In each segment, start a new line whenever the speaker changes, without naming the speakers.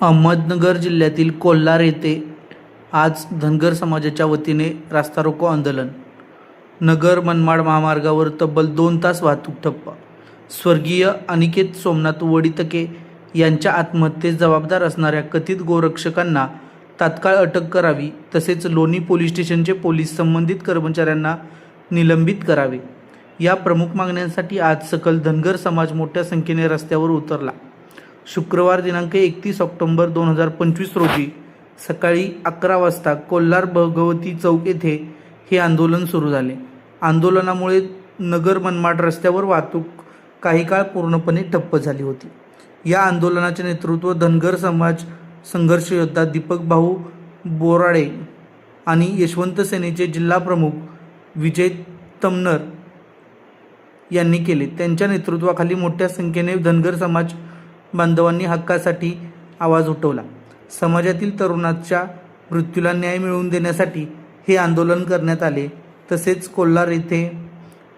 अहमदनगर जिल्ह्यातील कोल्हार येथे आज धनगर समाजाच्या वतीने रास्ता रोको आंदोलन. नगर मनमाड महामार्गावर तब्बल दोन तास वाहतूक ठप्प. स्वर्गीय अनिकेत सोमनाथ वडितके यांच्या आत्महत्येस जबाबदार असणाऱ्या कथित गोरक्षकांना तात्काळ अटक करावी तसेच लोणी पोलीस स्टेशनचे पोलीस संबंधित कर्मचाऱ्यांना निलंबित करावे. या प्रमुख मागण्यांसाठी आज सकल धनगर समाज मोठ्या संख्येने रस्त्यावर उतरला. शुक्रवार दिनांक एकतीस ऑक्टोंबर दोन हजार पंचवीस रोजी सकाळी अकरा वाजता कोल्हार भगवती चौक येथे हे आंदोलन सुरू झाले. आंदोलनामुळे नगर मनमाड रस्त्यावर वाहतूक काही काळ पूर्णपणे ठप्प झाली होती. या आंदोलनाचे नेतृत्व धनगर समाज संघर्ष योद्धा दीपक भाऊ बोराडे आणि यशवंत सेनेचे जिल्हा प्रमुख विजय तमनर यांनी केले. त्यांच्या नेतृत्वाखाली मोठ्या संख्येने धनगर समाज बांधवांनी हक्कासाठी आवाज उठवला. समाजातील तरुणाच्या मृत्यूला न्याय मिळवून देण्यासाठी हे आंदोलन करण्यात आले. तसेच कोल्हार येथे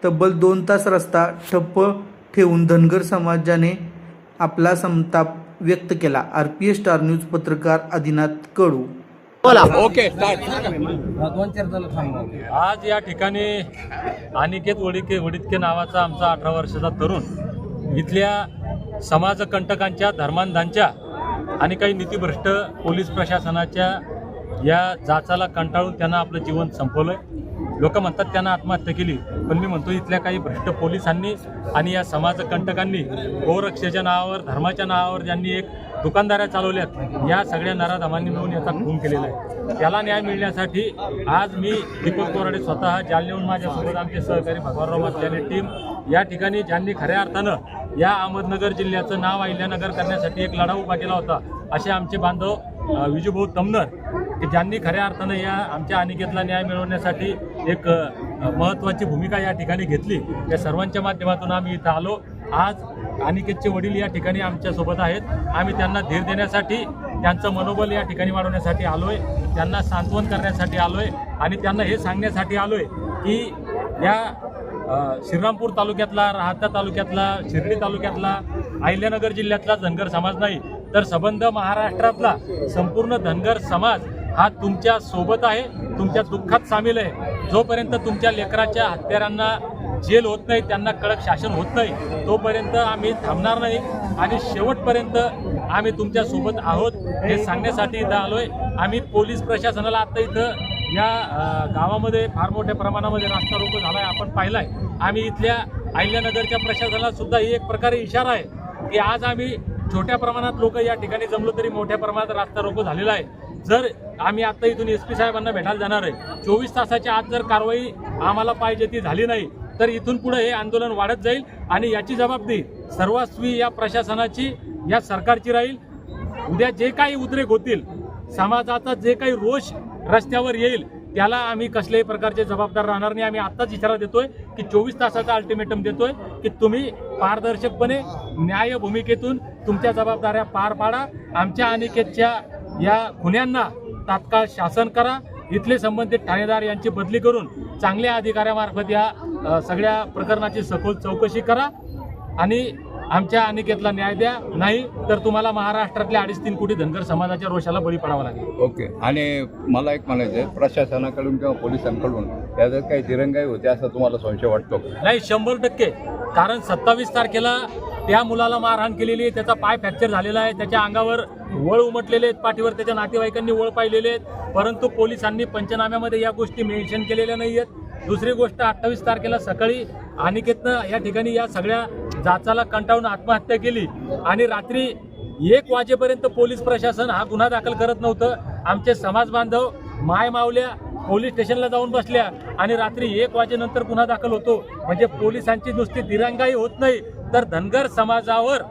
तब्बल दोन तास रस्ता ठप्प ठेवून धनगर समाजाने आपला संताप व्यक्त केला. R P S star news पत्रकार आदिनाथ कडू.
ओके स्टार्ट
आज या ठिकाणी अनिकेत वडिके वडितके नावाचा आमचा अठरा वर्षाचा तरुण इथल्या समाजकंटकांच्या धर्मांधांच्या आणि काही नीतीभ्रष्ट पोलीस प्रशासनाच्या या जाचाला कंटाळून त्यांना आपलं जीवन संपवलंय. लोक म्हणतात त्यांना आत्महत्या केली पण मी म्हणतो इथल्या काही भ्रष्ट पोलिसांनी आणि या समाजकंटकांनी गोरक्षेच्या नावावर धर्माच्या नावावर ज्यांनी एक दुकानदाऱ्या चालवल्यात या सगळ्या नराधमांनी मिळून याचा खून केलेला आहे. त्याला न्याय मिळण्यासाठी आज मी दीपक कोराडे स्वतः जालनेहून माझ्यासोबत आमचे सहकारी भगवानराव मातल्याने टीम या ठिकाणी ज्यांनी खऱ्या अर्थानं या अहमदनगर जिल्ह्याचं नाव अहिल्यानगर करण्यासाठी एक लढा उभा केला होता. असे आमचे बांधव विजूभाऊ तमनर की ज्यांनी खऱ्या अर्थानं या आमच्या अनिकेतला न्याय मिळवण्यासाठी एक महत्त्वाची भूमिका या ठिकाणी घेतली. या सर्वांच्या माध्यमातून आम्ही इथं आलो. आज अनिकेतचे वडील या ठिकाणी आमच्यासोबत आहेत. आम्ही त्यांना धीर देण्यासाठी त्यांचं मनोबल या ठिकाणी वाढवण्यासाठी आलोय. त्यांना सांत्वन करण्यासाठी आलोय. आणि त्यांना हे सांगण्यासाठी आलोय की या श्रीरामपूर तालुक्यातला राहता तालुक्यातला शिर्डी तालुक्यातला अहिल्यानगर जिल्ह्यातला धनगर समाज नाही तर सबंध महाराष्ट्रातला संपूर्ण धनगर समाज हा तुमच्यासोबत आहे तुमच्या दुःखात सामील आहे. जोपर्यंत तुमच्या लेकराच्या हत्यारांना जेल होत नाही त्यांना कडक शासन होत नाही तोपर्यंत आम्ही थांबणार नाही आणि शेवटपर्यंत आम्ही तुमच्यासोबत आहोत हे सांगण्यासाठी इथं आलोय. आम्ही पोलीस प्रशासनाला आता इथं या गावामध्ये फार मोठ्या प्रमाणामध्ये रास्ता रोको आहे आपण पाहिलाय. आम्ही इथल्या अहिल्यानगरच्या प्रशासनाला सुद्धा ही एक प्रकारे इशारा आहे की आज आम्ही छोट्या प्रमाणात लोक या ठिकाणी जमलो तरी मोठ्या प्रमाणात रास्ता रोको झालेला आहे. जर आम्ही आता इथून एस पी साहेबांना भेटायला जाणार आहे चोवीस तासाच्या आत जर कारवाई आम्हाला पाहिजे ती झाली नाही तर इथून पुढे हे आंदोलन वाढत जाईल आणि याची जबाबदारी सर्वस्वी या प्रशासनाची या सरकारची राहील. उद्या जे काही उद्रेक होतील समाजाचा जे काही रोष रस्त्यावर येईल त्याला आम्ही कसल्याही प्रकारचे जबाबदार राहणार नाही. आम्ही आत्ताच इशारा देतोय की चोवीस तासाचा अल्टिमेटम देतोय की तुम्ही पारदर्शकपणे न्याय भूमिकेतून तुमच्या जबाबदाऱ्या पार पाडा. आमच्या अनिकेतच्या या गुन्ह्यांना तात्काळ शासन करा. इथले संबंधित ठाणेदार यांची बदली करून चांगल्या अधिकाऱ्यामार्फत या सगळ्या प्रकरणाची सखोल चौकशी करा. आणि आमच्या अनिकेतला न्याय द्या. नाही तर तुम्हाला महाराष्ट्रातल्या अडीच तीन कोटी धनगर समाजाच्या रोषाला बळी पडावा लागेल.
ओके. आणि मला एक म्हणायचं आहे प्रशासनाकडून किंवा पोलिसांकडून त्याच्यात काही दिरंगाई होते असं तुम्हाला संशय वाटतो? का?
नाही शंभर टक्के. कारण सत्तावीस तारखेला त्या मुलाला मारहाण केलेली आहे त्याचा पाय फ्रॅक्चर झालेला आहे त्याच्या अंगावर वळ उमटलेले आहेत पाठीवर त्याच्या नातेवाईकांनी वळ पाहिलेले आहेत. परंतु पोलिसांनी पंचनाम्यामध्ये या गोष्टी मेन्शन केलेल्या नाही आहेत दुसरी गोष्ट अठ्ठावीस तारखेला सकाळी अनिकेतनं या ठिकाणी या सगळ्या जाचाला कंटाळून आत्महत्या केली. आणि रात्री एक वाजेपर्यंत पोलीस प्रशासन हा गुन्हा दाखल करत नव्हतं. आमचे समाज बांधव माय मावल्या पोलीस स्टेशनला जाऊन बसल्या आणि रात्री एक वाजेनंतर गुन्हा दाखल होतो. म्हणजे पोलिसांची नुसती दिरंगाई होत नाही तर धनगर समाजावर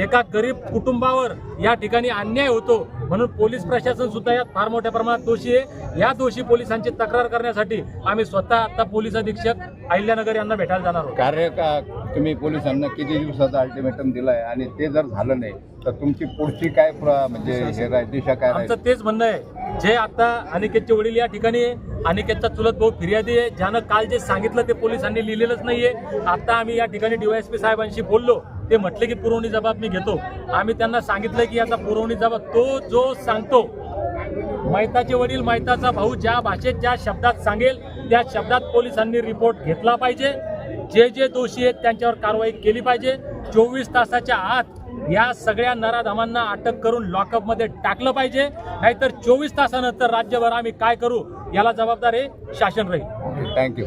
एका गरीब कुटुंबावर या ठिकाणी अन्याय होतो. म्हणून पोलीस प्रशासन सुद्धा यात फार मोठ्या प्रमाणात दोषी आहे. या दोषी पोलिसांची तक्रार करण्यासाठी आम्ही स्वतः आता पोलीस अधीक्षक अहिल्यानगर यांना भेटायला जाणार आहोत.
कार्य का तुम्ही पोलिसांना किती दिवसाचा अल्टिमेटम दिलाय? आणि ते जर झालं नाही तर तुमची पुढची काय प्र- म्हणजे हे राहील दिशा काय राहील?
आमचं तेच म्हणणं आहे. जे आता अनिकेतचे वडील या ठिकाणी आहे अनिकेतचा चुलत भाऊ फिर्यादी आहे ज्यानं काल जे सांगितलं ते पोलिसांनी लिहिलेलंच नाहीये. आता आम्ही या ठिकाणी डीवायएसपी साहेबांशी बोललो. ते म्हटले की पुरवणी जबाब मी घेतो. आम्ही त्यांना सांगितलं की याचा पुरवणी जबाब तो जो सांगतो. मैताचे वडील मैताचा भाऊ ज्या भाषेत ज्या शब्दात सांगेल त्या शब्दात पोलिसांनी रिपोर्ट घेतला पाहिजे. जे जे दोषी आहेत त्यांच्यावर कारवाई केली पाहिजे. चोवीस तासाच्या आत या सगळ्या नराधमांना अटक करून लॉकअपमध्ये टाकलं पाहिजे. नाहीतर चोवीस तासानंतर राज्यभर आम्ही काय करू याला जबाबदार हे शासन राहील.
थँक्यू